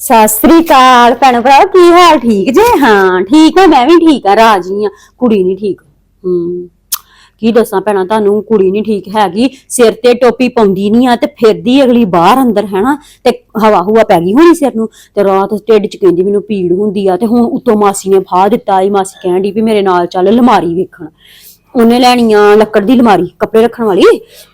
ਸਤਿ ਸ੍ਰੀ ਅਕਾਲ ਭੈਣ ਭਰਾ, ਕੀ ਹਾਲ ਠੀਕ ਜੇ? ਹਾਂ, ਠੀਕ ਆ, ਮੈਂ ਵੀ ਠੀਕ ਆ, ਰਾਜੀ ਆ। ਕੁੜੀ ਨਹੀਂ ਠੀਕ। ਹੂੰ। ਕੀ ਦੱਸਾਂ ਭੈਣਾ, ਤੁਹਾਨੂੰ ਕੁੜੀ ਨਹੀਂ ਠੀਕ ਹੈਗੀ। ਸਿਰ ਤੇ ਟੋਪੀ ਪਾਉਂਦੀ ਨਹੀਂ ਆ ਤੇ ਫਿਰਦੀ ਅਗਲੀ ਬਾਹਰ ਅੰਦਰ, ਹੈਨਾ? ਤੇ ਹਵਾ ਹੁਆ ਪੈ ਗਈ ਹੋਣੀ ਸਿਰ ਨੂੰ। ਤੇ ਰਾਤ ਢਿੱਡ ਚ ਕਹਿੰਦੀ ਮੈਨੂੰ ਪੀੜ ਹੁੰਦੀ ਆ ਤੇ ਹੁਣ ਉੱਤੋਂ ਮਾਸੀ ਨੇ ਫਾਹ ਦਿੱਤਾ ਇਹ ਮਾਸੀ ਕਹਿਣ ਡਈ ਵੀ ਮੇਰੇ ਨਾਲ ਚੱਲ ਅਲਮਾਰੀ ਵੇਖਣ। ਉਹਨੇ ਲੈਣੀਆਂ ਲੱਕੜ ਦੀ ਅਲਮਾਰੀ, ਕੱਪੜੇ ਰੱਖਣ ਵਾਲੀ।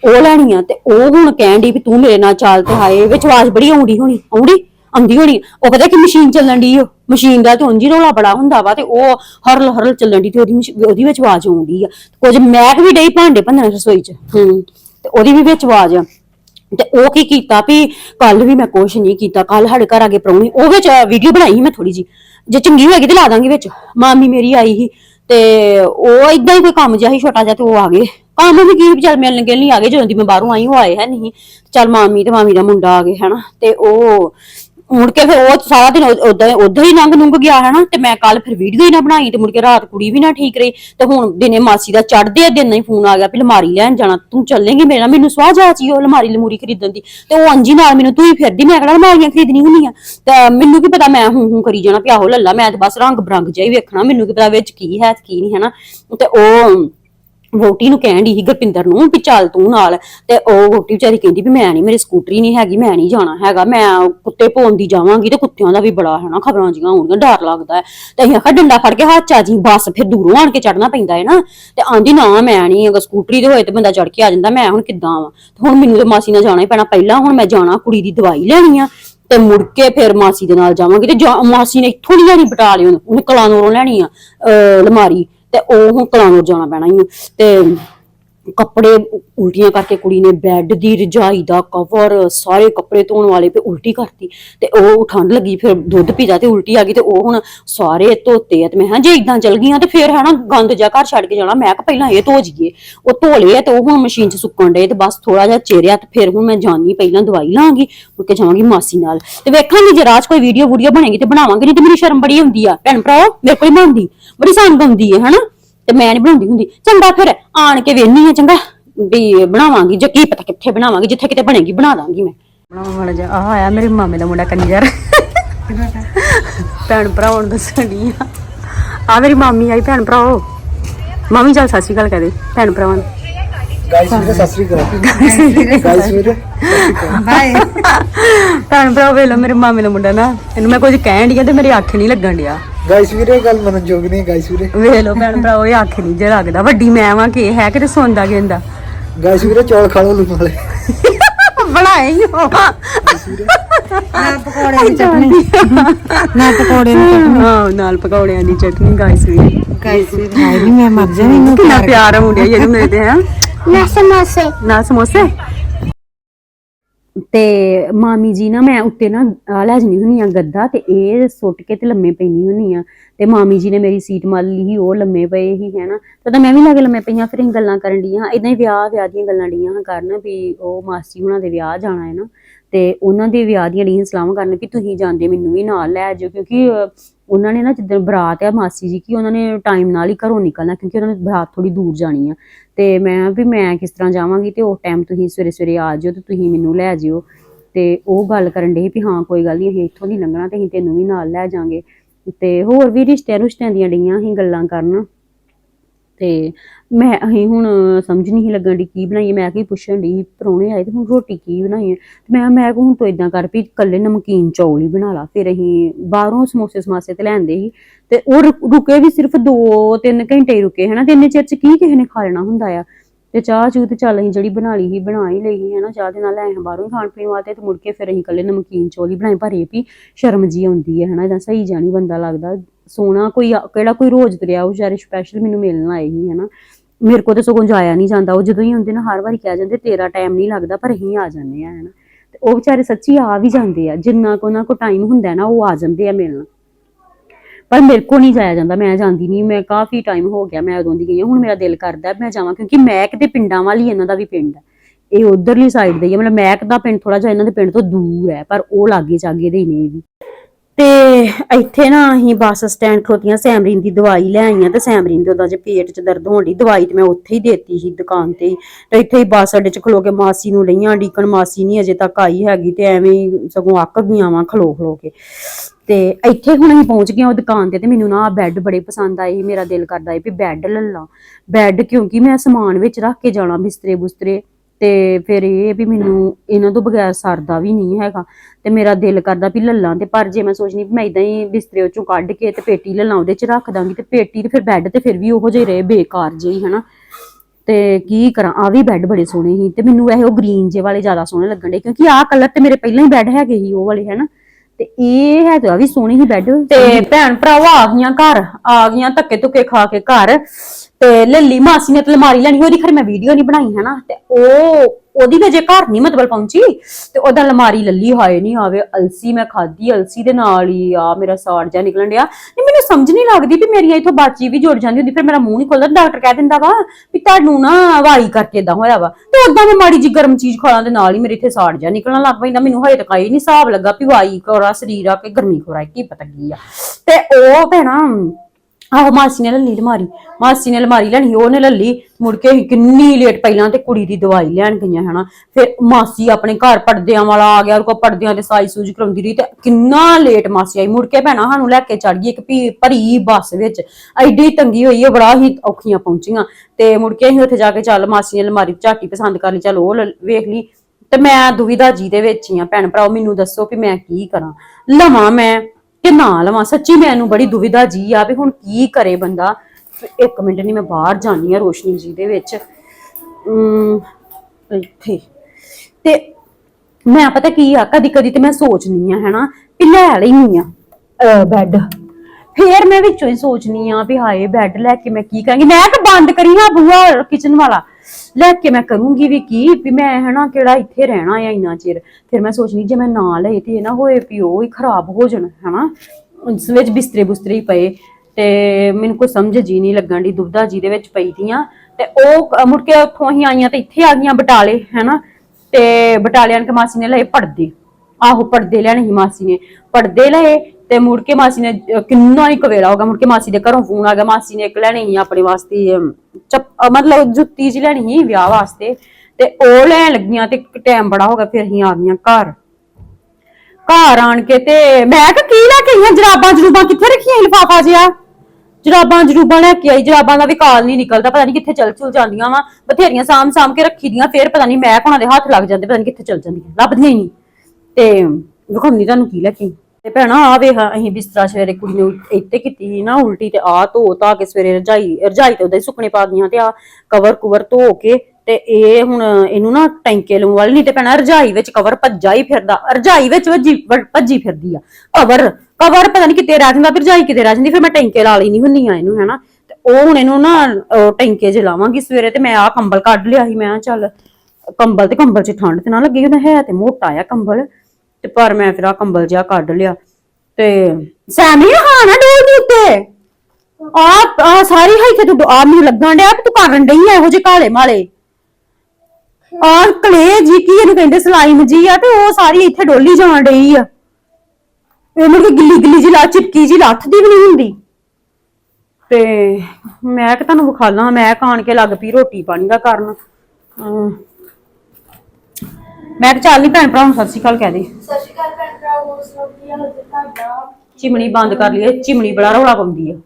ਉਹ ਲੈਣੀਆਂ ਤੇ ਉਹ ਹੁਣ ਕਹਿਣ ਡਈ ਵੀ ਤੂੰ ਮੇਰੇ ਨਾਲ ਚੱਲ ਤੇ ਹਾਏ, ਵਿੱਚ ਆਵਾਜ਼ ਬੜੀ ਆਉਂਦੀ ਹੋਣੀ। ਆਉਂਦੀ? ਆਉਂਦੀ ਹੋਣੀ। ਉਹ ਪਤਾ ਕਿ ਮਸ਼ੀਨ ਚੱਲਣ ਦੀ ਮਸ਼ੀਨ ਦਾ ਤੇ ਉਂਝ ਹੀ ਰੌਲਾ ਬੜਾ ਹੁੰਦਾ ਵਾ ਤੇ ਉਹ ਹਰਲ ਹਰਲ ਚੱਲਣ ਦੀ ਤੇ ਉਹਦੀ ਮਸ਼- ਉਹਦੀ ਵਿੱਚ ਆਵਾਜ਼ ਆਉਂਦੀ ਆ। ਕੁਝ ਮੈਕ ਵੀ ਡਈ ਭਾਂਡੇ ਭੰਨਣ ਰਸੋਈ 'ਚ। ਹੂੰ। ਤੇ ਉਹਦੀ ਵੀ ਵਿੱਚ ਆਵਾਜ਼ ਆ। ਤੇ ਉਹ ਕੀ ਕੀਤਾ ਵੀ ਕੱਲ ਵੀ ਮੈਂ ਕੁਛ ਨਹੀਂ ਕੀਤਾ। ਕੱਲ ਸਾਡੇ ਘਰ ਆ ਕੇ ਪ੍ਰਾਹੁਣੇ ਉਹ ਵਿੱਚ ਵੀਡੀਓ ਬਣਾਈ ਸੀ ਮੈਂ ਥੋੜੀ ਜੀ ਜੇ ਚੰਗੀ ਹੋਏਗੀ ਤੇ ਲਾ ਦਾਂਗੇ ਵਿੱਚ। ਮਾਮੀ ਮੇਰੀ ਆਈ ਸੀ ਤੇ ਉਹ ਇਦਾਂ ਹੀ ਕੋਈ ਕੰਮ ਜਿਹਾ ਸੀ ਛੋਟਾ ਜਿਹਾ ਤੇ ਉਹ ਆ ਗਏ। ਕੰਮ ਵੀ ਕੀ ਚੱਲ ਮਿਲਣ ਗਏ ਨਹੀਂ ਆ ਗਏ ਜਦੋਂ ਦੀ ਮੈਂ ਬਾਹਰੋਂ ਆਈ ਉਹ ਆਏ ਹੈ ਨਹੀਂ ਚੱਲ ਮਾਮੀ ਤੇ ਮਾਮੀ ਦਾ ਮੁੰਡਾ ਆ ਗਏ ਹਨਾ। ਤੇ ਉਹ ਮੁੜ ਕੇ ਫਿਰ ਉਹ ਸਾਰਾ ਦਿਨ ਉਦਾਂ ਉਦਾਂ ਹੀ ਲੰਘ ਲੁੰਘ ਗਿਆ, ਹਨਾ? ਤੇ ਮੈਂ ਕੱਲ ਫਿਰ ਵੀਡੀਓ ਹੀ ਨਾ ਬਣਾਈ ਤੇ ਮੁੜ ਕੇ ਰਾਤ ਕੁੜੀ ਵੀ ਨਾ ਠੀਕ ਰਹੀ। ਤੇ ਹੁਣ ਦਿਨੇ ਮਾਸੀ ਦਾ ਚੜਦੇ ਆ, ਦਿਨ ਨਹੀਂ ਫੋਨ ਆ ਗਿਆ ਵੀ ਲਮਾਰੀ ਲੈਣ ਜਾਣਾ, ਤੂੰ ਚੱਲੇਂਗੀ ਮੇਰੇ ਨਾਲ? ਮੈਨੂੰ ਸਵਾਹ ਜਾ ਚੀ ਉਹ ਲਮਾਰੀ ਲਮੂਰੀ ਖਰੀਦਣ ਦੀ। ਤੇ ਉਹ ਅੰਜੀ ਨਾਲ ਮੈਨੂੰ, ਤੂੰ ਹੀ ਫਿਰਦੀ, ਮੈਂ ਕਿਹੜਾ ਲਮਾਰੀਆਂ ਖਰੀਦਣੀ ਹੁੰਦੀਆਂ? ਤੇ ਮੈਨੂੰ ਕੀ ਪਤਾ ਮੈਂ ਹੂੰ ਹੂੰ ਕਰੀ ਜਾਣਾ ਪਿਆਹੋ ਲੱਲਾ, ਮੈਂ ਤੇ ਬਸ ਰੰਗ ਬਰੰਗ ਜਿਹਾ ਹੀ ਵੇਖਣਾ, ਮੈਨੂੰ ਕੀ ਪਤਾ ਵਿੱਚ ਕੀ ਹੈ ਤੇ ਕੀ ਨਹੀਂ, ਹਨਾ? ਤੇ ਉਹ ਵੋਟੀ ਨੂੰ ਕਹਿਣ ਦੀ ਸੀ ਗੁਰਪਿੰਦਰ ਨੂੰ ਵੀ ਚੱਲ ਤੂੰ ਨਾਲ। ਤੇ ਉਹ ਵੋਟੀ ਵਿਚਾਰੀ ਕਹਿੰਦੀ ਵੀ ਮੈਂ ਨਹੀਂ ਮੇਰੇ ਸਕੂਟਰੀ ਨਹੀਂ ਹੈਗੀ ਮੈਂ ਨਹੀਂ ਜਾਣਾ ਹੈਗਾ। ਮੈਂ ਕੁੱਤੇ ਪਾਉਂਦੀ ਜਾਵਾਂਗੀ ਤੇ ਕੁੱਤਿਆਂ ਦਾ ਵੀ ਬੜਾ ਹੈ ਨਾ ਖਬਰਾਂ ਜੀਆਂ ਹੋਣਗੀਆਂ ਡਰ ਲੱਗਦਾ ਹੈ। ਤੇ ਅਸੀਂ ਆਖਿਆ ਡੰਡਾ ਫੜ ਕੇ ਹੱਥ ਚ ਆ ਜੀ ਬਸ ਫਿਰ ਦੂਰੋਂ ਆਣ ਕੇ ਚੜਨਾ ਪੈਂਦਾ ਹੈ ਨਾ। ਤੇ ਆਂਦੀ ਨਾ ਮੈਂ ਨਹੀਂ ਅਗਰ ਸਕੂਟਰੀ ਤੇ ਹੋਏ ਤੇ ਬੰਦਾ ਚੜ ਕੇ ਆ ਜਾਂਦਾ ਮੈਂ ਹੁਣ ਕਿੱਦਾਂ ਆਵਾਂ ਤੇ ਹੁਣ ਮੈਨੂੰ ਤੇ ਮਾਸੀ ਨਾਲ ਜਾਣਾ ਹੀ ਪੈਣਾ। ਪਹਿਲਾਂ ਹੁਣ ਮੈਂ ਜਾਣਾ ਕੁੜੀ ਦੀ ਦਵਾਈ ਲੈਣੀ ਆ ਤੇ ਮੁੜ ਕੇ ਫਿਰ ਮਾਸੀ ਦੇ ਨਾਲ ਜਾਵਾਂਗੀ। ਤੇ ਮਾਸੀ ਨੇ ਇੱਥੋਂ ਨਹੀਂ ਲੈਣੀ ਬਟਾਲਿਓਂ ਉਹਨੇ ਕਲਾਨੋਰੋਂ ਲੈਣੀ ਆ ਅਹ, ਅਲਮਾਰੀ। ਤੇ ਉਹ ਹੁਣ ਕਲਾਨੋਰ ਜਾਣਾ ਪੈਣਾ ਹੀ ਤੇ ਕੱਪੜੇ ਉਲਟੀਆਂ ਕਰਕੇ ਕੁੜੀ ਨੇ ਬੈੱਡ ਦੀ ਰਜਾਈ ਦਾ ਕਵਰ ਸਾਰੇ ਕੱਪੜੇ ਧੋਣ ਵਾਲੇ ਤੇ ਉਲਟੀ ਕਰਤੀ ਤੇ ਉਹ ਠੰਡ ਲੱਗੀ, ਫਿਰ ਦੁੱਧ ਪੀਦਾ ਤੇ ਉਲਟੀ ਆ ਗਈ ਤੇ ਉਹ ਹੁਣ ਸਾਰੇ ਧੋਤੇ ਆ ਤੇ ਮੈਂ ਹਾਂ ਜੇ ਇਦਾਂ ਚਲ ਗਈਆਂ ਤੇ ਫਿਰ ਹਨਾ ਗੰਦ ਜਾ ਘਰ ਛੱਡ ਕੇ ਜਾਣਾ, ਮੈਂ ਕਿ ਪਹਿਲਾਂ ਇਹ ਧੋ ਜੀਏ ਉਹ ਧੋ ਲਏ ਤੇ ਉਹ ਹੁਣ ਮਸ਼ੀਨ 'ਚ ਸੁੱਕਣ ਡਏ ਤੇ ਬਸ ਥੋੜਾ ਜਿਹਾ ਚਿਹਰਿਆ ਤੇ ਫਿਰ ਹੁਣ ਮੈਂ ਜਾਣੀ ਪਹਿਲਾਂ ਦਵਾਈ ਲਾਂਗੀ, ਮੁੜ ਕੇ ਜਾਵਾਂਗੀ ਮਾਸੀ ਨਾਲ। ਤੇ ਵੇਖਾਂਗੀ ਜੇ ਰਾਜ ਕੋਈ ਵੀਡੀਓ ਵੀਡੀਓ ਬਣੇਗੀ ਤੇ ਬਣਾਵਾਂਗੇ, ਨਹੀਂ ਤੇ ਮੇਰੀ ਸ਼ਰਮ ਬੜੀ ਹੁੰਦੀ ਆ। ਭੈਣ ਭਰਾ ਮੇਰੇ ਕੋਲ ਬਣਦੀ, ਬੜੀ ਸੰਗ ਆਉਂਦੀ ਹੈ ਹਨਾ? ਤੇ ਮੈਂ ਨਹੀਂ ਬਣਾਉਂਦੀ ਹੁੰਦੀ। ਚੰਗਾ ਫਿਰ ਆਣ ਕੇ ਵੇਹਨੀ ਆ ਚੰਗਾ ਵੀ ਬਣਾਵਾਂਗੀ ਜੇ ਕੀ ਪਤਾ ਕਿੱਥੇ ਬਣਾਵਾਂਗੀ ਜਿੱਥੇ ਕਿਤੇ ਬਣੇਗੀ ਬਣਾ ਦਾਂਗੀ ਮੈਂ। ਬਣਾਉਣ ਵਾਲਾ ਜਾ ਆਹ ਆਇਆ ਮੇਰੇ ਮਾਮੇ ਦਾ ਮੁੰਡਾ ਕੰਜਰ। ਭੈਣ ਭਰਾਵਾਂ ਨੂੰ ਦੱਸਣੀ ਆ। ਆ ਮੇਰੀ ਮਾਮੀ ਆਈ ਭੈਣ ਭਰਾਓ ਮਾਮੀ ਚੱਲ ਸਤਿ ਸ਼੍ਰੀ ਅਕਾਲ ਕਹਦੇ ਭੈਣ ਭਰਾਵਾਂ ਨੂੰ ਗਾਇਸ ਵੀਰੇ ਸਤਿ ਸ੍ਰੀ ਅਕਾਲ। ਗਾਇਸ ਵੀਰੇ ਬਾਏ ਭੈਣ ਭਰਾ ਵੇਖ ਲਓ ਮੇਰੇ ਮਾਮੇ ਦਾ ਮੁੰਡਾ ਨਾ ਇਹਨੂੰ ਮੈਂ ਕੁਝ ਕਹਿਣ ਡਈ ਆ ਤੇ ਮੇਰੀ ਅੱਖ ਨਹੀਂ ਲੱਗਣ ਡਿਆ ਗਾਇਸ ਵੀਰੇ ਇਹ ਗੱਲ ਮੰਨਣ ਯੋਗ ਨਹੀਂ ਗਾਇਸ ਵੀਰੇ। ਵੇਖ ਲਓ ਭੈਣ ਭਰਾ ਇਹ ਅੱਖ ਨਹੀਂ ਜੇ ਲੱਗਦਾ। ਵੱਡੀ ਮੈਂ ਵਾਂ ਕਿ ਹੈ ਕਿਤੇ ਸੌਂਦਾ ਕਹਿੰਦਾ ਗਾਇਸ ਵੀਰੇ ਚੌਲ ਖਾ ਲਓ ਲੂਣ ਵਾਲੇ। ਬਣਾਏ ਹੀ ਹੋ ਨਾ ਪਕੌੜੇ ਦੀ ਚਟਨੀ। ਨਾ ਪਕੌੜੇ ਦੀ ਚਟਨੀ। ਹਾਂ ਨਾਲ ਪਕੌੜਿਆਂ ਦੀ ਚਟਨੀ ਗਾਇਸ ਵੀ ਗਾਇਸ ਹਾਏ ਨਹੀਂ ਮੈਂ ਮਰ ਜਾ ਮੈਨੂੰ ਕਿੰਨਾ ਪਿਆਰ ਆ ਮੁੰਡਿਆ ਜਿਹਨੂੰ ਮਿਲਦੇ ਹੈ ਨਾ ਸਮੋਸੇ ਨਾਲ ਸਮੋਸੇ ਤੇ ਮਾਮੀ ਜੀ ਨਾ ਮੈਂ ਉੱਤੇ ਨਾ ਆਹ ਲੈ ਜਣੀ ਹੁੰਨੀ ਆ ਗੱਦਾ ਤੇ ਇਹ ਸੁੱਟ ਕੇ ਤੇ ਲੰਮੇ ਪੈਣੀ ਹੁੰਨੀ ਆ ਤੇ ਮਾਮੀ ਜੀ ਨੇ ਮੇਰੀ ਸੀਟ ਮੱਲ ਲਈ ਸੀ, ਉਹ ਲੰਮੇ ਪਏ ਸੀ ਹੈਨਾ ਤੇ ਤਾਂ ਮੈਂ ਵੀ ਲਾਗੇ ਲੰਮੇ ਪਈਆਂ ਫਿਰ ਅਸੀਂ ਗੱਲਾਂ ਕਰਨ ਡੀਆਂ ਇਦਾਂ ਹੀ ਵਿਆਹ ਵਿਆਹ ਦੀਆਂ ਗੱਲਾਂ ਡੀਆਂ ਹਾਂ ਕਰਨ ਵੀ ਉਹ ਮਾਸੀ ਹੁਣਾਂ ਦੇ ਵਿਆਹ ਜਾਣਾ ਹੈ ਨਾ। ਤੇ ਉਹਨਾਂ ਦੇ ਵਿਆਹ ਦੀਆਂ ਡੀਆਂ ਸਲਾਮ ਕਰਨ ਵੀ ਤੁਸੀਂ ਜਾਂਦੇ ਮੈਨੂੰ ਵੀ ਨਾਲ ਲੈ ਜਾਓ ਕਿਉਂਕਿ ਉਹਨਾਂ ਨੇ ਨਾ ਜਿੱਦਣ ਬਰਾਤ ਆ ਮਾਸੀ ਜੀ ਕੀ, ਉਹਨਾਂ ਨੇ ਟਾਈਮ ਨਾਲ ਹੀ ਘਰੋਂ ਨਿਕਲਣਾ, ਕਿਉਂਕਿ ਉਹਨਾਂ ਨੇ ਬਰਾਤ ਥੋੜੀ ਦੂਰ ਜਾਣੀ ਆ। ਤੇ ਮੈਂ ਵੀ ਮੈਂ ਕਿਸ ਤਰ੍ਹਾਂ ਜਾਵਾਂਗੀ ਤੇ ਉਹ ਟਾਈਮ ਤੁਸੀਂ ਸਵੇਰੇ ਸਵੇਰੇ ਆ ਜਿਓ ਤੇ ਤੁਸੀਂ ਮੈਨੂੰ ਲੈ ਜਿਓ। ਤੇ ਉਹ ਗੱਲ ਕਰਨ ਦੇ ਵੀ ਹਾਂ, ਕੋਈ ਗੱਲ ਨਹੀਂ ਅਸੀਂ ਇੱਥੋਂ ਦੀ ਲੰਘਣਾ ਤੇ ਅਸੀਂ ਤੈਨੂੰ ਵੀ ਨਾਲ ਲੈ ਜਾਾਂਗੇ ਤੇ ਹੋਰ ਵੀ ਰਿਸ਼ਤੇ ਰੁਸ਼ਤਿਆਂ ਦੀਆਂ ਡਈਆਂ ਅਸੀਂ ਗੱਲਾਂ ਕਰਨ। ਤੇ ਮੈਂ ਅਸੀਂ ਹੁਣ ਸਮਝ ਨਹੀਂ ਸੀ ਲੱਗਣ ਦੀ ਕੀ ਬਣਾਈਏ। ਮੈਂ ਕੀ ਪੁੱਛਣ ਦੀ ਪਰੋਣੇ ਆਏ ਤੇ ਹੁਣ ਰੋਟੀ ਕੀ ਬਣਾਈਏ? ਤੇ ਮੈਂ ਮੈਂ ਹੁਣ ਤੂੰ ਇਦਾਂ ਕਰ ਵੀ ਕੱਲੇ ਨਮਕੀਨ ਚੌਲ ਹੀ ਬਣਾ ਲਾ। ਫਿਰ ਅਸੀਂ ਬਾਹਰੋਂ ਸਮੋਸੇ ਸਮਾਸੇ ਤੇ ਲੈਂਦੇ ਸੀ। ਤੇ ਉਹ ਰੁਕੇ ਵੀ ਸਿਰਫ 2-3 ਘੰਟੇ ਹੀ ਰੁਕੇ, ਹਨਾ? ਤੇ ਇੰਨੇ ਚਿਰ ਚ ਕੀ ਕਿਸੇ ਨੇ ਖਾ ਲੈਣਾ ਹੁੰਦਾ ਆ? ਤੇ ਚਾਹ ਚੂਹ ਤੇ ਚੱਲ ਅਸੀਂ ਜਿਹੜੀ ਬਣਾ ਲਈ ਸੀ, ਬਣਾ ਹੀ ਲਈ ਸੀ, ਹਨਾ? ਚਾਹ ਦੇ ਨਾਲ ਆਏ, ਬਾਹਰੋਂ ਹੀ ਖਾਣ ਪੀਣ ਵਾਸਤੇ। ਤੇ ਮੁੜ ਕੇ ਫਿਰ ਅਸੀਂ ਕੱਲੇ ਨਮਕੀਨ ਚੌਲ ਹੀ ਬਣਾਏ। ਪਰ ਇਹ ਵੀ ਸ਼ਰਮ ਜੀ ਆਉਂਦੀ ਹੈ, ਹਨਾ? ਇਦਾਂ ਸਹੀ ਜਾਣੀ ਬੰਦਾ ਲੱਗਦਾ। ਸੋਹਣਾ, ਕੋਈ ਕਿਹੜਾ ਕੋਈ ਰੋਜ਼ ਤੁਰਿਆ ਉਹ ਵਿਚਾਰੇ ਸਪੈਸ਼ਲ ਮੈਨੂੰ ਮਿਲਣ ਆਏ ਸੀ, ਹਨਾ। ਮੇਰੇ ਕੋਲ ਤੇ ਸਗੋਂ ਜਾਇਆ ਨਹੀਂ ਜਾਂਦਾ, ਉਹ ਜਦੋਂ ਹੀ ਹੁੰਦੇ ਨਾ, ਹਰ ਵਾਰੀ ਕਹਿ ਜਾਂਦੇ, ਤੇਰਾ ਟਾਈਮ ਨਹੀਂ ਲੱਗਦਾ, ਪਰ ਅਸੀਂ ਆ ਜਾਂਦੇ ਆ, ਹਨਾ। ਤੇ ਉਹ ਵਿਚਾਰੇ ਸੱਚੀ ਆ ਵੀ ਜਾਂਦੇ ਆ, ਜਿੰਨਾ ਕੋ ਉਹਨਾਂ ਕੋ ਟਾਈਮ ਹੁੰਦਾ ਨਾ, ਉਹ ਆ ਜਾਂਦੇ ਆ ਮਿਲਣ। ਪਰ ਮੇਰੇ ਕੋ ਨਹੀਂ ਜਾਇਆ ਜਾਂਦਾ, ਮੈਂ ਜਾਂਦੀ ਨਹੀਂ, ਮੈਂ ਕਾਫੀ ਟਾਈਮ ਹੋ ਗਿਆ, ਮੈਂ ਉਦੋਂ ਦੀ ਗਈ ਹਾਂ, ਹੁਣ ਮੇਰਾ ਦਿਲ ਕਰਦਾ ਮੈਂ ਜਾਵਾਂ, ਕਿਉਂਕਿ ਮੈਕ ਦੇ ਪਿੰਡਾਂ ਵਾਲੀ ਇਹਨਾਂ ਦਾ ਵੀ ਪਿੰਡ ਹੈ। ਇਹ ਉਧਰਲੀ ਸਾਈਡ ਦੇ ਹੀ ਮਤਲਬ ਮੈਕ ਦਾ ਪਿੰਡ ਥੋੜਾ ਜਿਹਾ ਇਹਨਾਂ ਦੇ ਪਿੰਡ ਤੋਂ ਦੂਰ ਹੈ, ਪਰ ਉਹ ਲਾਗੇ ਚਾਗੇ ਦੇ ਹੀ ਨੇ ਵੀ। ਤੇ ਇੱਥੇ ਨਾ ਅਸੀਂ ਬੱਸ ਸਟੈਂਡ ਖਲੋਤੀਆਂ ਸੈਮਰੀਨ ਦੀ ਦਵਾਈ ਲੈ ਆਈਆਂ ਤੇ ਸੈਮਰੀਨ ਦੇ ਉਹਦਾ ਜੇ ਪੇਟ 'ਚ ਦਰਦ ਹੋਣ ਦੀ ਦਵਾਈ ਤੇ ਮੈਂ ਉੱਥੇ ਹੀ ਦੇਤੀ ਸੀ ਦੁਕਾਨ ਤੇ ਤੇ ਇੱਥੇ ਹੀ ਬੱਸ ਅੱਡੇ 'ਚ ਖਲੋ ਕੇ ਮਾਸੀ ਨੂੰ ਲਈਆਂ, ਡੀਕਣ ਮਾਸੀ ਨਹੀਂ ਅਜੇ ਤੱਕ ਆਈ ਹੈਗੀ ਤੇ ਐਵੇਂ ਸਗੋਂ ਅੱਕ ਗਈਆਂ ਵਾਂ ਖਲੋ ਖਲੋ ਕੇ। ਤੇ ਇੱਥੇ ਹੁਣ ਅਸੀਂ ਪਹੁੰਚ ਗਏ ਉਹ ਦੁਕਾਨ ਤੇ ਤੇ ਮੈਨੂੰ ਨਾ ਬੈੱਡ ਬੜੇ ਪਸੰਦ ਆਏ ਸੀ, ਮੇਰਾ ਦਿਲ ਕਰਦਾ ਸੀ ਵੀ ਬੈੱਡ ਲੈ ਲਾਂ। ਬੈੱਡ ਕਿਉਂਕਿ ਮੈਂ ਸਮਾਨ ਵਿੱਚ ਰੱਖ ਕੇ ਜਾਣਾ ਬਿਸਤਰੇ ਬੁਸਤਰੇ ਤੇ ਫਿਰ ਇਹ ਵੀ ਮੈਨੂੰ ਇਹਨਾਂ ਤੋਂ ਬਗੈਰ ਸਰਦਾ ਵੀ ਨਹੀਂ ਹੈਗਾ ਤੇ ਮੇਰਾ ਦਿਲ ਕਰਦਾ ਵੀ ਲੱਲਾਂ ਤੇ ਪਰ ਜੇ ਮੈਂ ਸੋਚਣੀ ਵੀ ਮੈਂ ਇਦਾਂ ਹੀ ਬਿਸਤਰੇ ਚੋਂ ਕੱਢ ਕੇ ਤੇ ਪੇਟੀ ਲੱਲਾਂ ਉਹਦੇ ਚ ਰੱਖ ਦਾਂਗੀ ਤੇ ਪੇਟੀ ਤੇ ਫਿਰ ਬੈੱਡ ਤੇ ਫਿਰ ਵੀ ਉਹੋ ਜਿਹੇ ਰਹੇ ਬੇਕਾਰ ਜਿਹੇ ਹਨਾ? ਤੇ ਕੀ ਕਰਾਂ ਆ ਵੀ ਬੈੱਡ ਬੜੇ ਸੋਹਣੇ ਸੀ ਤੇ ਮੈਨੂੰ ਇਹ ਉਹ ਗ੍ਰੀਨ ਜੇ ਵਾਲੇ ਜ਼ਿਆਦਾ ਸੋਹਣੇ ਲੱਗਣ ਡੇ ਕਿਉਂਕਿ ਆਹ ਕਲਰ ਤੇ ਮੇਰੇ ਪਹਿਲਾਂ ਹੀ ਬੈੱਡ ਹੈਗੇ ਸੀ ਉਹ ਵਾਲੇ, ਹਨਾ? ਤੇ ਇਹ ਹੈ ਤਾਂ ਵੀ ਸੋਹਣੀ ਹੀ ਬੈੱਡ ਤੇ ਭੈਣ ਭਰਾਵਾ ਆ ਗਈਆਂ ਘਰ ਆ ਗਈਆਂ ਧੱਕੇ ਧੁੱਕੇ ਖਾ ਕੇ ਘਰ। ਤੇ ਲੱਲੀ ਮਾਸੀ ਨੇ ਤੇ ਅਲਮਾਰੀ ਲੈਣੀ ਉਹਦੀ ਖਰ ਮੈਂ ਵੀਡੀਓ ਨਹੀਂ ਬਣਾਈ ਹਨਾ? ਤੇ ਉਹ ਉਹਦੀ ਤੇ ਜੇ ਘਰ ਨਹੀਂ ਮਤਲਬ ਪਹੁੰਚੀ, ਤੇ ਉਹਦਾ ਅਲਮਾਰੀ ਲੱਲੀ ਹਾਏ ਨਹੀਂ ਆਵੇ ਅਲਸੀ ਮੈਂ ਖਾਦੀ ਅਲਸੀ ਦੇ ਨਾਲ ਹੀ ਆ, ਮੇਰਾ ਸਾੜ ਜਾ ਨਿਕਲਣ ਡਿਆ। ਨਹੀਂ, ਮੈਨੂੰ ਸਮਝ ਨਹੀਂ ਲੱਗਦੀ ਵੀ ਮੇਰੀਆਂ ਇਥੋਂ ਬਾਚੀ ਵੀ ਜੁੜ ਜਾਂਦੀ ਹੁੰਦੀ, ਫਿਰ ਮੇਰਾ ਮੂੰਹ ਨਹੀਂ ਖੁੱਲਦਾ, ਡਾਕਟਰ ਕਹਿ ਦਿੰਦਾ ਵਾ ਵੀ ਤੁਹਾਨੂੰ ਨਾ ਵਾਈ ਕਰਕੇ ਇਦਾਂ ਹੋਇਆ ਵਾ। ਤੇ ਉਦਾਂ ਮੈਂ ਮਾੜੀ ਜੀ ਗਰਮ ਚੀਜ਼ ਖਾਣਾ ਦੇ ਨਾਲ ਹੀ ਮੇਰੇ ਇੱਥੇ ਸਾੜ ਜਾ ਨਿਕਲਣ ਲੱਗ ਪੈਂਦਾ। ਮੈਨੂੰ ਹਜੇ ਤੱਕ ਇਹ ਨਹੀਂ ਹਿਸਾਬ ਲੱਗਾ ਵੀ ਵਾਈ ਕੋਰਾ ਸਰੀਰ ਆ ਕੇ ਗਰਮੀ ਖੋਰਾ ਕੀ ਪਤਾ ਕੀ ਆ। ਤੇ ਉਹ ਭੈਣਾ ਆਹੋ ਮਾਸੀ ਨੇ ਲੱਲੀ ਅਲਮਾਰੀ ਮਾਸੀ ਨੇ ਅਲਮਾਰੀ ਲੈਣੀ ਉਹਨੇ ਲੱਲੀ, ਮੁੜ ਕੇ ਅਸੀਂ ਕਿੰਨੀ ਲੇਟ ਪਹਿਲਾਂ ਤੇ ਕੁੜੀ ਦੀ ਦਵਾਈ ਲੈਣ ਗਈਆਂ, ਹਨਾ। ਫਿਰ ਮਾਸੀ ਆਪਣੇ ਘਰ ਪਰਦਿਆਂ ਵਾਲਾ ਆ ਗਿਆ ਉਹ ਕੋ ਪਰਦਿਆਂ ਦੇ ਸਾਈ ਸੂਜ ਕਰਾਉਂਦੀ ਰਹੀ ਤੇ ਕਿੰਨਾ ਲੇਟ ਮਾਸੀ ਆਈ। ਮੁੜ ਕੇ ਭੈਣਾ ਸਾਨੂੰ ਲੈ ਕੇ ਚੜ ਗਈ ਇੱਕ ਭਰੀ ਬੱਸ ਵਿੱਚ। ਐਡੀ ਤੰਗੀ ਹੋਈ ਹੈ ਬੜਾ ਹੀ ਔਖੀਆਂ ਪਹੁੰਚੀਆਂ। ਤੇ ਮੁੜ ਕੇ ਅਸੀਂ ਉੱਥੇ ਜਾ ਕੇ ਚੱਲ ਮਾਸੀ ਨੇ ਅਲਮਾਰੀ ਝਾਟੀ ਪਸੰਦ ਕਰ ਲਈ, ਚੱਲ ਉਹ ਵੇਖ ਲਈ। ਤੇ ਮੈਂ ਦੁਵਿਧਾ ਜੀ ਦੇ ਵਿੱਚ ਹੀ ਆ, ਭੈਣ ਭਰਾਓ, ਮੈਨੂੰ ਦੱਸੋ ਕਿ ਮੈਂ ਕੀ ਕਰਾਂ। ਲਵਾਂ ਮੈਂ ਕਿ ਨਾ ਲਵਾਂ ਸੱਚੀ ਮੈਨੂੰ ਬੜੀ ਦੁਵਿਧਾ ਜੀ ਆ ਵੀ ਹੁਣ ਕੀ ਕਰੇ ਬੰਦਾ। ਇੱਕ ਮਿੰਟ ਨਹੀਂ ਮੈਂ ਬਾਹਰ ਜਾਣੀ ਆ ਰੋਸ਼ਨੀ ਜੀ ਦੇ ਵਿੱਚ। ਅਮ, ਇੱਥੇ। ਤੇ ਮੈਂ ਪਤਾ ਕੀ ਆ ਕਦੀ ਕਦੀ ਤੇ ਮੈਂ ਸੋਚਨੀ ਆ ਹੈਨਾ ਵੀ ਲੈ ਲੈਣੀ ਆ ਬੈੱਡ ਫੇਰ ਮੈਂ ਵਿੱਚੋਂ ਹੀ ਸੋਚਨੀ ਆ ਵੀ ਹਾਏ ਬੈੱਡ ਲੈ ਕੇ ਮੈਂ ਕੀ ਕਰਾਂਗੀ। ਮੈਂ ਤਾਂ ਬੰਦ ਕਰੀ ਹਾਂ ਬੂਹਾ ਕਿਚਨ ਵਾਲਾ। ਲੈ ਕੇ ਮੈਂ ਕਰੂੰਗੀ ਵੀ ਕੀ, ਵੀ ਮੈਂ ਹਨਾ ਕਿਹੜਾ ਇੱਥੇ ਰਹਿਣਾ ਆ ਇੰਨਾ ਚਿਰ। ਫਿਰ ਮੈਂ ਸੋਚਨੀ ਜੇ ਮੈਂ ਨਾ ਲਏ ਤੇ ਇਹ ਨਾ ਹੋਏ ਵੀ ਉਹ ਹੀ ਖਰਾਬ ਹੋ ਜਾਣ, ਹਨਾ। ਉਸ ਵਿੱਚ ਬਿਸਤਰੇ ਬੁਸਤਰੇ ਹੀ ਪਏ ਤੇ ਮੈਨੂੰ ਕੋਈ ਸਮਝ ਜੀ ਨਹੀਂ ਲੱਗਣ ਦੀ ਦੁਬਦਾ ਜੀ ਦੇ ਵਿੱਚ ਪਈ ਦੀਆਂ। ਤੇ ਉਹ ਮੁੜ ਕੇ ਉੱਥੋਂ ਅਸੀਂ ਆਈਆਂ ਤੇ ਇੱਥੇ ਆ ਗਈਆਂ ਬਟਾਲੇ, ਹਨਾ। ਤੇ ਬਟਾਲਿਆਂ ਕੇ ਮਾਸੀ ਨੇ ਲਏ ਪਰਦੇ। ਆਹੋ, ਪਰਦੇ ਲੈਣੇ ਸੀ ਮਾਸੀ ਨੇ। ਪਰਦੇ ਲਏ ਤੇ ਮੁੜ ਕੇ ਮਾਸੀ ਨੇ ਅਹ, ਕਿੰਨਾ ਹੀ ਕਵੇਲਾ ਗਿਆ ਮੁੜ ਕੇ ਮਾਸੀ ਦੇ ਘਰੋਂ ਫੋਨ ਆ ਗਿਆ ਮਾਸੀ ਨੇ ਇੱਕ ਲੈਣੀ ਸੀ ਆਪਣੇ ਵਾਸਤੇ ਅਮ, ਚੱਪ ਅਹ, ਮਤਲਬ ਜੁੱਤੀ ਜਿਹੀ ਲੈਣੀ ਸੀ ਵਿਆਹ ਵਾਸਤੇ ਤੇ ਉਹ ਲੈਣ ਲੱਗੀਆਂ ਤੇ ਟਾਈਮ ਬੜਾ ਹੋ ਗਿਆ ਫਿਰ ਅਸੀਂ ਆ ਗਈਆਂ ਘਰ। ਘਰ ਆਣ ਕੇ ਤੇ ਮੈਂ ਕਿ ਕੀ ਲੈ ਕੇ ਆਈਆਂ ਜਰਾਬਾਂ ਜਰੂਬਾਂ ਕਿੱਥੇ ਰੱਖੀਆਂ ਲਿਫਾਫਾ ਜਿਹਾ? ਜਰਾਬਾਂ ਜਰੂਬਾਂ ਲੈ ਕੇ ਆਈ ਜਰਾਬਾਂ ਦਾ ਵੀ ਕਾਲ ਨਹੀਂ ਨਿਕਲਦਾ ਪਤਾ ਨਹੀਂ ਕਿੱਥੇ ਚਲ ਚੁਲ ਜਾਂਦੀਆਂ ਵਾ ਬਥੇਰੀਆਂ ਸਾਮ ਸਾਮ ਕੇ ਰੱਖੀ ਦੀਆਂ ਫੇਰ ਪਤਾ ਨਹੀਂ ਮੈਂ ਕੋਣਾ ਦੇ ਹੱਥ ਲੱਗ ਜਾਂਦੇ ਪਤਾ ਨਹੀਂ ਕਿੱਥੇ ਚਲ ਜਾਂਦੀਆਂ ਲੱਭਦੀਆਂ ਹੀ ਨਹੀਂ। ਤੇ ਵਿਖਾਉਂਦੀ ਤੁਹਾਨੂੰ ਕੀ ਲੈ ਕੇ ਆਈ। ਤੇ ਭੈਣਾ ਆ ਵੇਖ ਅਸੀਂ ਬਿਸਤਰਾ ਸਵੇਰੇ ਕੁੜੀ ਨੂੰ ਇੱਥੇ ਕੀਤੀ ਸੀ ਨਾ ਉਲਟੀ ਤੇ ਆ ਧੋ ਧਾ ਕੇ ਸਵੇਰੇ ਰਜਾਈ ਰਜਾਈ ਤੇ ਉਹਦੇ ਹੀ ਸੁੱਕਣੇ ਪਾ ਗਈਆਂ ਤੇ ਆ ਕਵਰ ਕੁਵਰ ਧੋ ਕੇ ਤੇ ਇਹ ਹੁਣ ਇਹਨੂੰ ਨਾ ਟੈਂਕੇ ਲਾਉਣ ਵਾਲੀ ਨਹੀਂ ਤੇ ਭੈਣਾ ਰਜਾਈ ਵਿੱਚ ਕਵਰ ਭੱਜਾ ਹੀ ਫਿਰਦਾ ਰਜਾਈ ਵਿੱਚ ਭੱਜੀ ਭੱਜੀ ਫਿਰਦੀ ਆ। ਕਵਰ ਕਵਰ ਪਤਾ ਨਹੀਂ ਕਿਤੇ ਰਹਿ ਜਾਂਦਾ ਫਿਰ ਰਜਾਈ ਕਿਤੇ ਰਹਿ ਜਾਂਦੀ ਫਿਰ ਮੈਂ ਟੈਂਕੇ ਲਾ ਲਈ ਨਹੀਂ ਹੁੰਨੀ ਆ ਇਹਨੂੰ ਹੈਨਾ। ਤੇ ਉਹ ਹੁਣ ਇਹਨੂੰ ਨਾ ਅਹ, ਟੈਂਕੇ 'ਚ ਲਾਵਾਂਗੀ ਸਵੇਰੇ ਤੇ ਮੈਂ ਆ ਕੰਬਲ ਕੱਢ ਲਿਆ ਸੀ ਮੈਂ ਕਿਹਾ ਚੱਲ ਕੰਬਲ ਤੇ ਕੰਬਲ 'ਚ ਠੰਡ ਤੇ ਨਾ ਲੱਗੀ ਉਹਦਾ ਹੈ ਤੇ ਮੋਟਾ ਆ ਕੰਬਲ। ਤੇ ਪਰ ਮੈਂ ਫਿਰ ਆ ਕੰਬਲ ਜਿਹਾ ਕੱਢ ਲਿਆ ਤੇ ਸੈਮੀ ਹਾਂ ਨਾ ਡੋਲ ਦੀ ਉੱਤੇ। ਆ ਆ ਸਾਰੀ ਹੈ ਤੂੰ ਆ ਮੈਨੂੰ ਲੱਗਣ ਡਿਆ ਕਿ ਤੂੰ ਕਰਨ ਡਈ ਆ ਇਹੋ ਜਿਹੇ ਕਾਲੇ ਮਾਲੇ। ਆ ਕਲੇ ਜੀ ਕੀ ਇਹਨੂੰ ਕਹਿੰਦੇ, ਸਲਾਈਮ ਜੀ ਆ ਤੇ ਉਹ ਸਾਰੀ ਇੱਥੇ ਡੋਲੀ ਜਾਣ ਡਈ ਆ। ਇਹਨੂੰ ਕਿ ਗਿੱਲੀ ਗਿੱਲੀ ਜੀ ਲਾ ਚਿਪਕੀ ਜੀ ਲੱਥਦੀ ਵੀ ਨਹੀਂ ਹੁੰਦੀ। ਤੇ ਮੈਂ ਕਿ ਤੁਹਾਨੂੰ ਵਿਖਾਲਾਂ, ਮੈਂ ਕਾਣ ਕੇ ਲੱਗ ਪਈ ਰੋਟੀ ਪਾਣੀ ਦਾ ਕਰਨ। ਮੈਂ ਕਿ ਚੱਲ ਨਹੀਂ ਭੈਣ ਭਰਾ ਨੂੰ ਸਤਿ ਸ਼੍ਰੀ ਅਕਾਲ ਕਹਿ ਦੇ। ਸਤਿ ਸ਼੍ਰੀ ਅਕਾਲ ਭੈਣ ਭਰਾ ਹੋਰ ਸੁਣਾਓ ਕੀ ਹਾਲ ਹੈ ਤੁਹਾਡਾ? ਚਿਮਣੀ ਬੰਦ ਕਰ ਲਈਏ ਚਿਮਣੀ ਬੜਾ ਰੌਲਾ ਪਾਉਂਦੀ ਆ।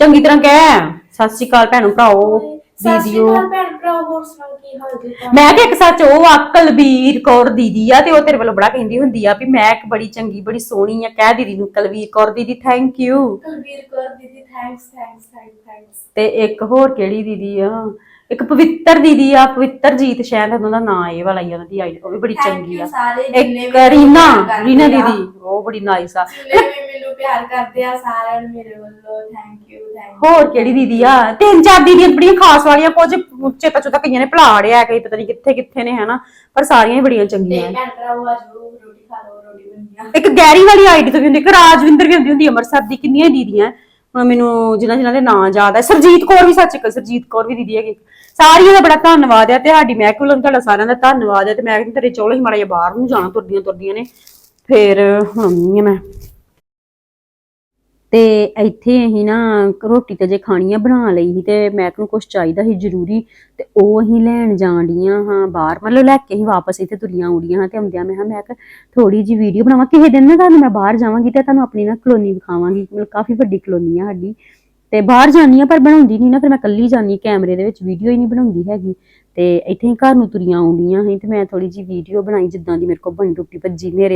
ਚੰਗੀ ਤਰ੍ਹਾਂ ਕਹਿ ਸਤਿ ਸ਼੍ਰੀ ਅਕਾਲ ਭੈਣੋ ਭਰਾਓ ਸਤਿ ਸ਼੍ਰੀ ਦੀਦੀਓ ਅਕਾਲ ਭੈਣ ਭਰਾ ਹੋਰ ਸੁਣਾਓ ਕੀ ਹਾਲ ਹੈ ਤੁਹਾਡਾ? ਮੈਂ ਕਿ ਇੱਕ ਸੱਚ ਉਹ ਆ ਕੁਲਵੀਰ ਕੌਰ ਦੀਦੀ ਆ ਤੇ ਉਹ ਤੇਰੇ ਵੱਲੋਂ ਬੜਾ ਕਹਿੰਦੀ ਹੁੰਦੀ ਆ ਵੀ ਮੈਂ ਇੱਕ ਬੜੀ ਚੰਗੀ ਬੜੀ ਸੋਹਣੀ ਆ ਕਹਿ ਦੀਦੀ ਨੂੰ ਕੁਲਵੀਰ ਕੌਰ ਦੀਦੀ ਥੈਂਕ ਯੂ ਕੁਲਵੀਰ ਕੌਰ ਦੀਦੀ ਥੈਂਕਸ ਥੈਂਕਸ ਥੈਂਕਸ ਤੇ ਇੱਕ ਹੋਰ ਕਿਹੜੀ ਦੀਦੀ ਆ? ਇੱਕ ਪਵਿੱਤਰ ਦੀਦੀ ਆ ਪਵਿੱਤਰ ਜੀਤ ਸ਼ਾਇਦ ਉਹਨਾਂ ਦਾ ਨਾਂ ਇਹ ਵਾਲਾ ਹੀ ਆ ਉਹਨਾਂ ਦੀ ਆਈ ਉਹ ਵੀ ਬੜੀ ਚੰਗੀ ਆ। ਸਾਰੇ ਜਿੰਨੇ ਇੱਕ ਵੀ ਰੀਨਾ ਆ। ਦੀਦੀ ਉਹ ਬੜੀ ਨਾਈਸ ਆ। ਜਿੰਨੇ ਵੀ ਮੈਨੂੰ ਪਿਆਰ ਕਰਦੇ ਆ ਸਾਰਿਆਂ ਨੂੰ ਮੇਰੇ ਵੱਲੋਂ ਥੈਂਕ ਯੂ ਥੈਂਕ ਹੋਰ ਕਿਹੜੀ ਦੀਦੀ ਆ? ਤਿੰਨ ਚਾਰ ਦੀਦੀਆਂ ਬੜੀਆਂ ਖਾਸ ਵਾਲੀਆਂ ਕੁਝ ਚੇਤਾ ਚੁਤਾ ਕਈਆਂ ਨੇ ਭੁਲਾ ਰਿਆ ਕਈ ਪਤਾ ਨਹੀਂ ਕਿੱਥੇ ਕਿੱਥੇ ਨੇ ਹਨਾ? ਪਰ ਸਾਰੀਆਂ ਹੀ ਬੜੀਆਂ ਤੇ ਚੰਗੀਆਂ ਭੈਣ ਭਰਾ ਉਹ ਅੱਜ ਰੋਟੀ ਖਾ ਲਓ ਰੋਟੀ ਬਣੀ ਆ। ਇੱਕ ਗੈਰੀ ਵਾਲੀ ਆਈਡੀ ਤੋਂ ਵੀ ਹੁੰਦੀ ਇੱਕ ਰਾਜਵਿੰਦਰ ਵੀ ਹੁੰਦੀ ਹੁੰਦੀ ਅੰਮ੍ਰਿਤਸਰ ਦੀ ਕਿੰਨੀਆਂ ਦੀਦੀਆਂ। ਹੁਣ ਮੈਨੂੰ ਜਿਨ੍ਹਾਂ ਜਿਨ੍ਹਾਂ ਦੇ ਨਾਂ ਯਾਦ ਹੈ ਸਰਜੀਤ ਕੌਰ ਵੀ ਸੱਚ ਇੱਕ, ਸਰਜੀਤ ਕੌਰ ਵੀ ਦੀਦੀ ਹੈਗੀ। ਸਾਰਿਆਂ ਦਾ ਬੜਾ ਧੰਨਵਾਦ ਹੈ ਤੇ ਸਾਡੀ ਮਹਿਕ ਵੱਲੋਂ ਤੁਹਾਡਾ ਸਾਰਿਆਂ ਦਾ ਧੰਨਵਾਦ ਹੈ ਤੇ ਮੈਂ ਕਹਿੰਦੀ ਤੇਰੇ ਚੋਲ ਹੀ ਮਾੜਾ ਜਿਹਾ ਬਾਹਰ ਨੂੰ ਜਾਣਾ, ਤੁਰਦੀਆਂ ਤੁਰਦੀਆਂ ਨੇ। ਫੇਰ ਹੁਣ ਆਉਂਦੀ ਹਾਂ ਮੈਂ। ਤੇ ਇੱਥੇ ਅਸੀਂ ਨਾ ਰੋਟੀ ਤੇ ਜੇ ਖਾਣੀ ਆ ਬਣਾ ਲਈ ਸੀ ਤੇ ਮੈਂ ਨੂੰ ਕੁਝ ਚਾਹੀਦਾ ਸੀ ਜ਼ਰੂਰੀ ਤੇ ਉਹ ਅਸੀਂ ਲੈਣ ਜਾਣ ਡੀਆਂ ਹਾਂ ਬਾਹਰ। ਮਤਲਬ ਲੈ ਕੇ ਅਸੀਂ ਵਾਪਸ ਇੱਥੇ ਤੁਰੀਆਂ ਉੜੀਆਂ ਹਾਂ ਤੇ ਆਉਂਦਿਆਂ ਮੈਂ ਕਿਹਾ, ਮੈਂ ਕਿ ਥੋੜੀ ਜੀ ਵੀਡੀਓ ਬਣਾਵਾਂ, ਕਿਸੇ ਦਿਨ ਨਾ ਤੁਹਾਨੂੰ ਮੈਂ ਬਾਹਰ ਜਾਵਾਂਗੀ ਤੇ ਤੁਹਾਨੂੰ ਆਪਣੀ ਨਾ ਕਲੋਨੀ ਵਿਖਾਵਾਂਗੀ। ਮਤਲਬ ਕਾਫੀ ਵੱਡੀ ਕਲੋਨੀ ਆ ਸਾਡੀ ਤੇ ਬਾਹਰ ਜਾਨੀ ਆ ਪਰ ਬਣਾਉਂਦੀ ਨਹੀਂ ਨਾ, ਫਿਰ ਮੈਂ ਕੱਲੀ ਜਾਨੀ ਕੈਮਰੇ ਦੇ ਵਿੱਚ ਵੀਡੀਓ ਹੀ ਨਹੀਂ ਬਣਾਉਂਦੀ ਹੈਗੀ। ਤੇ ਇੱਥੇ ਹੀ ਘਰ ਨੂੰ ਤੁਰੀਆਂ ਆਉਂਦੀਆਂ ਸੀ ਤੇ ਮੈਂ ਥੋੜੀ ਜੀ ਵੀਡੀਓ ਬਣਾਈ ਜਿੱਦਾਂ ਦੀ ਮੇਰੇ ਕੋਲ ਬਣੀ ਟੁੱਟੀ ਭੱਜੀ ਮੇਰੇ